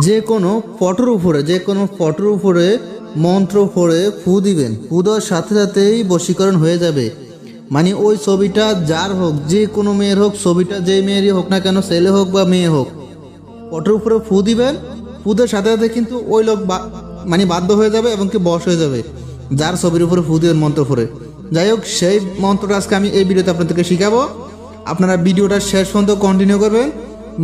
যে কোনো ফটোর উপরে, যে কোনো ফটোর উপরে মন্ত্র পড়ে ফু দিবেন। ফু দেওয়ার সাথে সাথেই বশীকরণ হয়ে যাবে। মানে ওই ছবিটা যার হোক, যে কোনো মেয়ের হোক, ছবিটা যে মেয়েরই হোক না কেন, ছেলে হোক বা মেয়ে হোক ফটোর উপরে ফু দিবেন। ফু দেওয়ার সাথে সাথে কিন্তু ওই লোক মানে বাধ্য হয়ে যাবে এবং কি বশ হয়ে যাবে, যার ছবির উপরে ফু দিবেন মন্ত্র পড়ে। যাই হোক, সেই মন্ত্রটা আজকে আমি এই ভিডিওতে আপনাদেরকে শিখাবো। আপনারা ভিডিওটা শেষ পর্যন্ত কন্টিনিউ করবেন।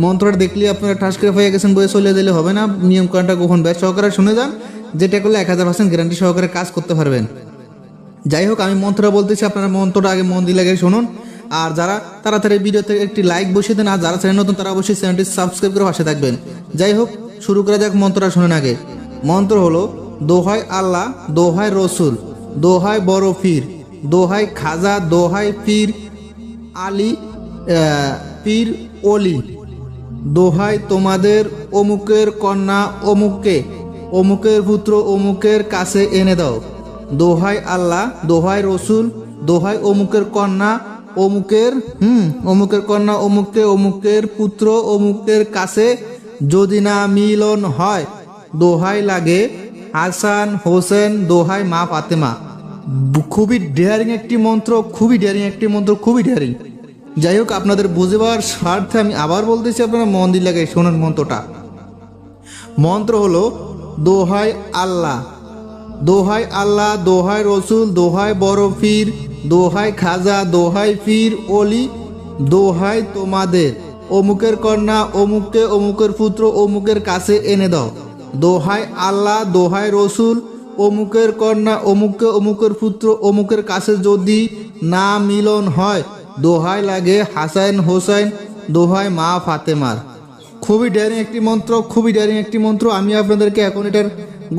মন্ত্রটা দেখলে আপনারা ঠাস হয়ে গেছেন বয়ে চলে দিলে হবে না। নিয়ম কারণটা গোপন ব্যাস। সহকারে শুনে যান যেটা করলে এক হাজার পার্সেন্ট গ্যারান্টি সহকারে কাজ করতে পারবেন। যাই হোক, আমি মন্ত্রটা বলতেছি, আপনারা মন্ত্রটা আগে মন দিয়ে লাগে শুনুন। আর যারা তাড়াতাড়ি ভিডিওতে একটি লাইক বসিয়ে দেন, আর যারা চ্যানেল নতুন, তারা অবশ্যই চ্যানেলটি সাবস্ক্রাইব করে পাশে থাকবেন। যাই হোক, শুরু করা যাক মন্ত্রটা শুনেন আগে। মন্ত্র হলো, দোহাই আল্লাহ, দোহাই রসুল, দোহাই বড় ফির দোহাই খাজা, দোহাই পীর আলী পীর অলি দোহাই তোমাদের অমুকের কন্যা অমুককে, অমুকের পুত্র অমুকের কাছে এনে দাও। দোহাই আল্লাহ, দোহাই রসুল, দোহাই অমুকের কন্যা অমুকের, হুম, অমুকের কন্যা অমুককে, অমুকের পুত্র অমুকের কাছে যদি না মিলন হয়, দোহাই লাগে হাসান হোসেন, দোহাই মা ফাতেমা। খুবই ডেয়ারিং একটি মন্ত্র, খুবই ডেয়ারিং একটি মন্ত্র, খুবই ডেয়ারিং যাই হোক, আপনাদের বুঝবার স্বার্থে আমি আবার বলতেছি আপনারা মন দিয়ে লাগে শোনেন মন্ত্রটা। মন্ত্র হলো, দোহাই আল্লাহ। দোহাই আল্লাহ, দোহাই রসুল, দোহাই বড় পীর, দোহাই খাজা, দোহাই পীর অলি দোহাই তোমাদের। অমুকের কন্যা, অমুককে অমুকের পুত্র, অমুকের কাছে এনে দাও। দোহাই আল্লাহ, দোহাই রসুল, অমুকের কন্যা, অমুককে অমুকের পুত্র, অমুকের কাছে যদি না মিলন হয় দোহাই লাগে হাসাইন হোসাইন, দোহাই মা ফাতেমার। খুবই ড্যারিং একটি মন্ত্র, খুবই ড্যারিং একটি মন্ত্র। আমি আপনাদেরকে এখন এটার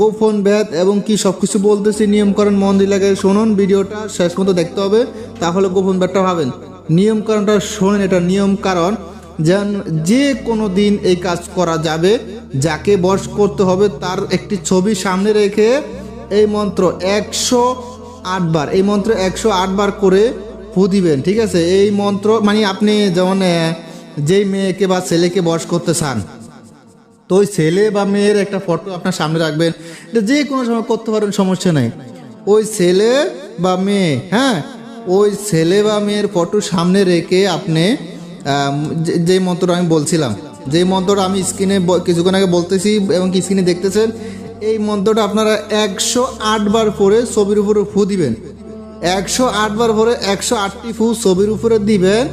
গোপন ব্যাত এবং কি সব কিছু বলতেছি নিয়মকরণ মন লাগে। শুনুন, ভিডিওটা শেষ মতো দেখতে হবে, তাহলে গোপন ব্যাটটা পাবেন নিয়মকরণটা শোনেন, এটা নিয়ম কারণ যেন যে কোনো দিন এই কাজ করা যাবে, যাকে বশ করতে হবে, তার একটি ছবি সামনে রেখে এই মন্ত্র একশো আটবার, এই মন্ত্র একশো আটবার করে ফু দিবেন, ঠিক আছে? এই মন্ত্র মানে আপনি যেমন যেই মেয়েকে বা ছেলেকে বশ করতে চান, তো ওই ছেলে বা মেয়ের একটা ফটো আপনার সামনে রাখবেন। এটা যে কোনো সময় করতে পারেন, সমস্যা নেই। ওই ছেলে বা মেয়ে হ্যাঁ? ওই ছেলে বা মেয়ের ফটো সামনে রেখে আপনি যে- মন্ত্রটা আমি বলছিলাম, যে মন্ত্রটা আমি স্ক্রিনে কিছুক্ষণ আগে বলতেছি এবং কি স্ক্রিনে দেখতেছেন, এই মন্ত্রটা আপনারা একশো আটবার করে ছবির উপরে ফু দিবেন। একশো আটবার ভরে একশো আটটি ফু ছবির উপরে দিবেন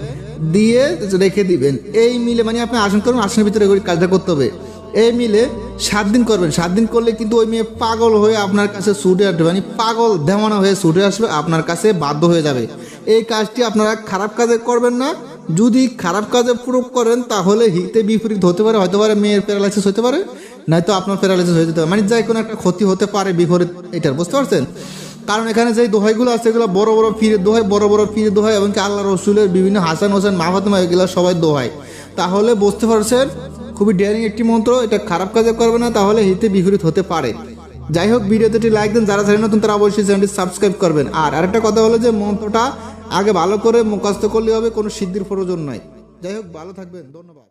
দিয়ে রেখে দিবেন। এই মিলে মানে আপনি আসন করবেন আসনের ভিতরে কাজটা করতে হবে। এই মিলে সাত দিন করবেন। সাত দিন করলে কিন্তু ওই মেয়ে পাগল হয়ে আপনার কাছে ছুটে আসবে। মানে পাগল, দেওয়ানা হয়ে ছুটে আসবে, আপনার কাছে বাধ্য হয়ে যাবে। এই কাজটি আপনারা খারাপ কাজে করবেন না। যদি খারাপ কাজে প্রয়োগ করেন, তাহলে হিতে বিপরীত হতে পারে হতে পারে মেয়ের প্যারালাইসিস হতে পারে, নয়তো আপনার প্যারালাইসিস হয়ে যেতে পারে। মানে যাই কোনো একটা ক্ষতি হতে পারে বিপরীত, এটার, বুঝতে পারছেন? কারণ এখানে যে দোহাইগুলো আছে, এগুলো বড় বড় পীরের দোহাই, বড় বড় পীরের দোহাই এবং কি আল্লাহ রসুলের বিভিন্ন হাসান হোসেন, মাহাত্মা এগুলো সবাই দোহাই। তাহলে বুঝতে পারছেন? খুবই ডেয়ারিং একটি মন্ত্র, এটা খারাপ কাজে করবে না, তাহলে হিতে বিপরীত হতে পারে। যাই হোক, ভিডিওতে একটি লাইক দেন, যারা চ্যানেল নতুন তারা অবশ্যই চ্যানেলটি সাবস্ক্রাইব করবেন। আর আরেকটা কথা হলো যে, মন্ত্রটা আগে ভালো করে মুখস্থ করলে হবে, কোনো সিদ্ধির প্রয়োজন নাই। যাই হোক, ভালো থাকবেন, ধন্যবাদ।